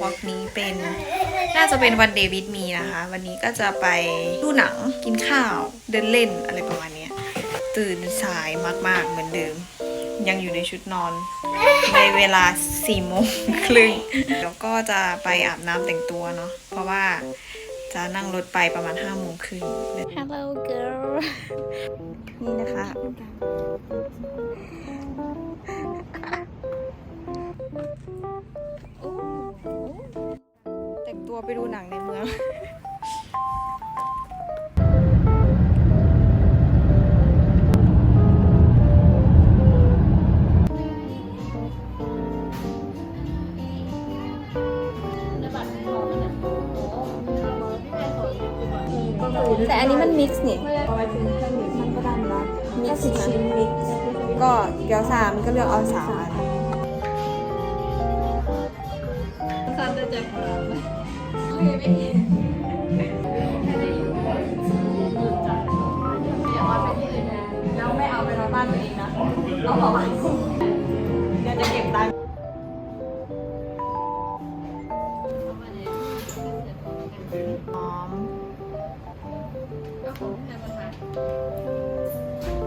วอล์กนี้เป็นน่าจะเป็นวันเดวิดมีนะคะ วันนี้ก็จะไปดูหนังกินข้าว เดินเล่นอะไรประมาณเนี้ยตื่นสายมากๆเหมือนเดิม ยังอยู่ในชุดนอน ในเวลา4โมงครึ่งแล้วก็จะไปอาบน้ำแต่งตัวเนาะเพราะว่าจะนั่งรถไปประมาณ5โมงครึ่ง Hello girl นี่นะคะแตัวไปดูหนังในเมืองแต่อันนี้มันมิกซ์นี่มันก็ดันนะมิกซ์ชิ้นมิกซ์ก็เกี๊ยวสามก็เลือกเอาสามอันแล้วไม่ เอาไปนอนบ้านตัวเองนะเอาออกมาเดี๋ยวจะเก็บตังค์หอม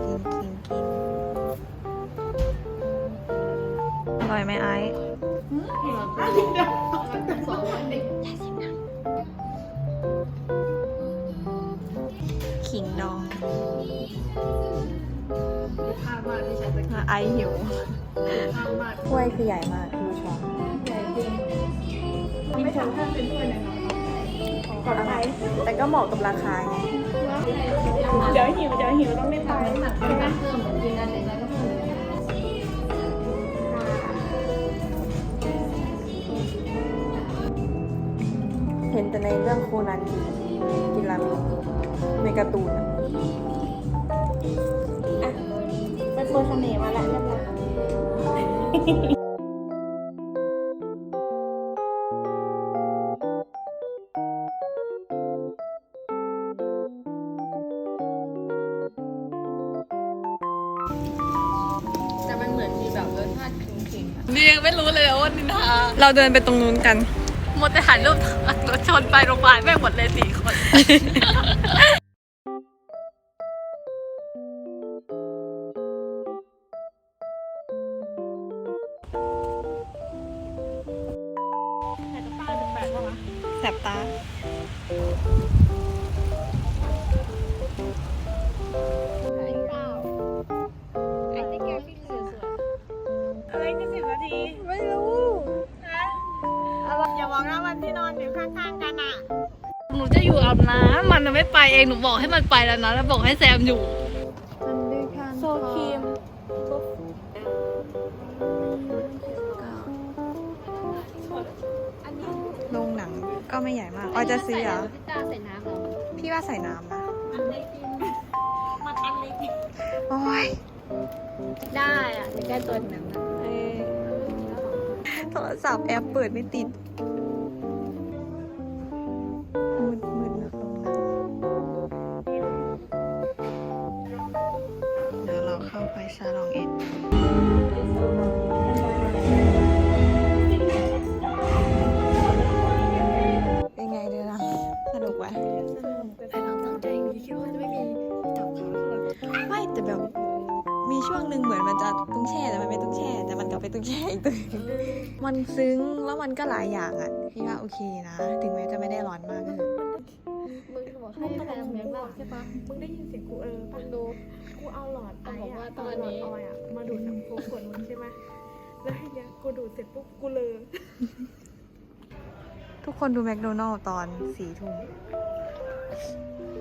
กินกินกินอร่อยไหมไอซ์ ไอหิวถ้วยคือใหญ่มากดูช้อนไม่ทำถ้าเป็นถ้วยน้อยขออภัยแต่ก็เหมาะกับราคาไงเดี๋ยวหิวเดี๋ยวหิวต้องได้ไปเห็นแต่ในเรื่องโคนันกินกินราเมงในการ์ตูนอะไปโปร เสน่ห์มาแล้วเรียบร้อยแต่มันเหมือนมีแบบรสชาติขิงๆอะนี่ยังไม่รู้เลยว่านินทาเราเดินไปตรงนู้นกันหมดแต่ถ่ายรูปรถชนไปโรงพยาบาลแม่งหมดเลยสี่คน จะแปลกปะวะแสบตาอะไรกันสิบนาทีไม่รู้อย่าบอกนะวันที่นอนอยู่ข้างๆกันอะ หนูจะอยู่อาบน้ำมันน่ะไม่ไปเอง หนูบอกให้มันไปแล้วนะ แล้วบอกให้แซมอยู่ ก็ไม่ใหญ่มากออยจะซื้อเหรอพิต้าใส่น้ำเหรอพี่ว่าใส่น้ำนะมันอันเล็กโอ้ยได้อะจะแก้ตัวหนังนะเออโทรศัพท์แอปเปิดไม่ติดมืดมืดนะโรงหนังเดี๋ยวเราเข้าไปซาลองเอ็ด มีช่วงหนึ่งเหมือนมันจะตุ้งแช่แต่มันไม่ตุ้งแช่ แต่มันกลับไปตุ้งแช่อีกตัวมันซึ้งแล้วมันก็หลายอย่างอะพี่ว่าโอเคนะ ถึงแม้จะไม่ได้ร้อนมากก็เถอะมึงบอกให้แซมเลี้ยงเราใช่ปะมึงได้ยินเสียงกูเออปะดูกูเอาหลอดไอบอกว่าอะตอนนี้เาหลอดออยอะมาดูดน้ำโค้กขวดนู้นใช่ไหมแล้วทีเนี้ยกูดูดเสร็จปุ๊บกูเลยทุกคนดูแมคโดนัลล์ตอนสี่ทุ่ม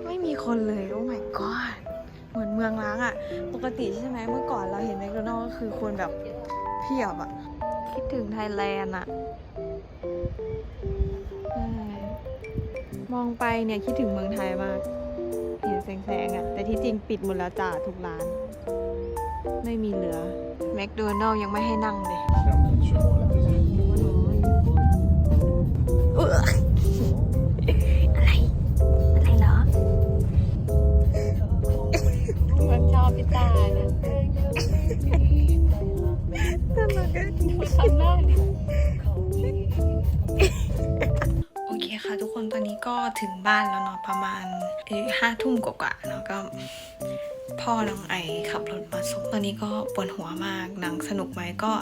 ไม่มีคนเลย โอ้ my god เหมือนเมืองล้างอะ ปกติใช่ไหมเมื่อก่อนเราเห็นแมคโดนัลล์ก็คือคนแบบเพียบอะ คิดถึงไทยแลนด์อะใช่มองไปเนี่ยคิดถึงเมืองไทยมาก เห็นแสงๆอะ แต่ที่จริงปิดหมดแล้วจ้าทุกร้าน ไม่มีเหลือแมคโดนัลล์ยังไม่ให้นั่งเลยเตานะน่ารักอะทำหน้าดิค่ะทุกคนตอนนี้ก็ถึงบ้านแล้วเนาะประมาณห้าทุ่มกว่าๆเนาะก็พ่อน้องไอขับรถมาส่งตอนนี้ก็ปวดหัวมากหนังสนุกไหมก็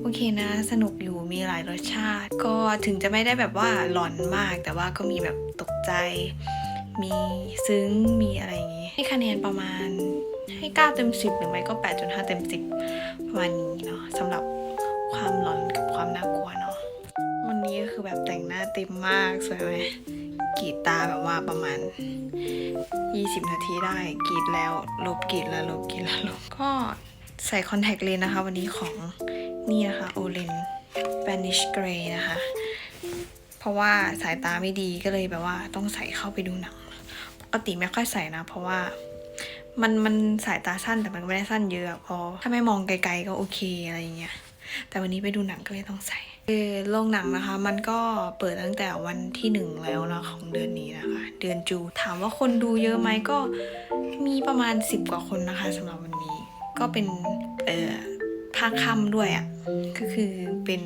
โอเคนะ สนุกอยู่มีหลายรสชาติ ก็ถึงจะไม่ได้แบบว่าหลอนมาก แต่ว่าก็มีแบบตกใจ มีซึ้งมีอะไรอย่างงี้ให้คะแนนประมาณ ให้ 9 เต็ม 10 หรือไม่ก็ 8.5 เต็ม 10 ประมาณนี้เนาะสำหรับความหลอนกับความน่ากลัวเนาะวันนี้ก็คือแบบแต่งหน้าเต็มมากสวยไหมกรีดตาแบบว่าประมาณ 20 นาทีได้กรีดแล้วลบกรีดแล้วลบกรีดแล้วลบก็ใส่คอนแทคเลนส์นะคะ วันนี้ของนี่นะคะโอเลน Spanish Grey นะคะ เพราะว่าสายตาไม่ดีก็เลยแบบว่าต้องใส่เข้าไปดูหนัง ปกติไม่ค่อยใส่นะ เพราะว่า มันมันสายตาสั้นแต่มันก็ไม่ได้สั้นเยอะพอถ้าไม่มองไกลๆก็โอเคอะไรอย่างเงี้ยแต่วันนี้ไปดูหนังก็เลยต้องใส่เออโรงหนังนะคะ มันก็เปิดตั้งแต่วันที่หนึ่งแล้วนะของเดือนนี้นะคะ เดือนจูถามว่าคนดูเยอะไหมก็มีประมาณสิบกว่าคนนะคะสำหรับวันนี้ ก็เป็นเออ ภาคค่ำด้วยอะ่ะก็คือเป็น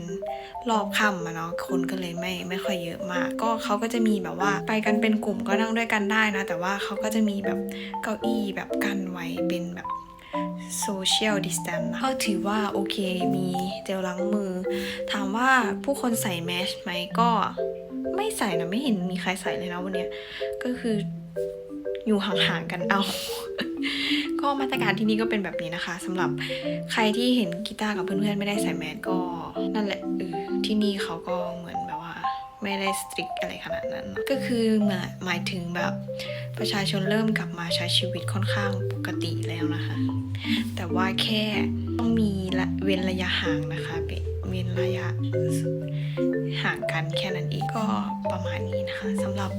รอบค่ำอะเนาะคนก็เลยไม่ไม่ค่อยเยอะมาก ก็เขาก็จะมีแบบว่าไปกันเป็นกลุ่มก็นั่งด้วยกันได้นะ แต่ว่าเขาก็จะมีแบบเก้าอี้แบบกันไว้เป็นแบบ social distance นะก็ถือว่าโอเคมีเจลล้างมือ ถามว่าผู้คนใส่แมสไหมก็ ไม่ใส่นะไม่เห็นมีใครใส่เลยนะวันนี้ก็คืออยู่ห่างๆกันเอา ก็มาตรการที่นี่ก็เป็นแบบนี้นะคะสำหรับใครที่เห็นกีตาร์กับเพื่อนๆไม่ได้ใส่แมสก็นั่นแหละเออที่นี่เขาก็เหมือนแบบว่าไม่ได้สตริกอะไรขนาดนั้น ก็คือหมายหมายถึงแบบประชาชนเริ่มกลับมาใช้ชีวิตค่อนข้างปกติแล้วนะคะ แต่ว่าแค่ต้องมีละเว้นระยะห่างนะคะเว้นระยะ ห่างกันแค่นั้นเองก็ประมาณนี้นะคะสำหรับ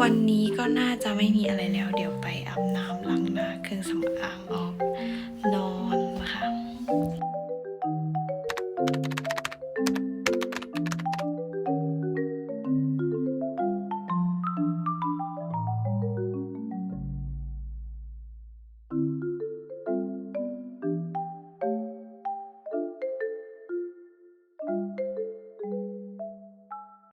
วันนี้ก็น่าจะไม่มีอะไรแล้ว เดี๋ยวไปอาบน้ำล้างหน้าเครื่องสำอางออกนอน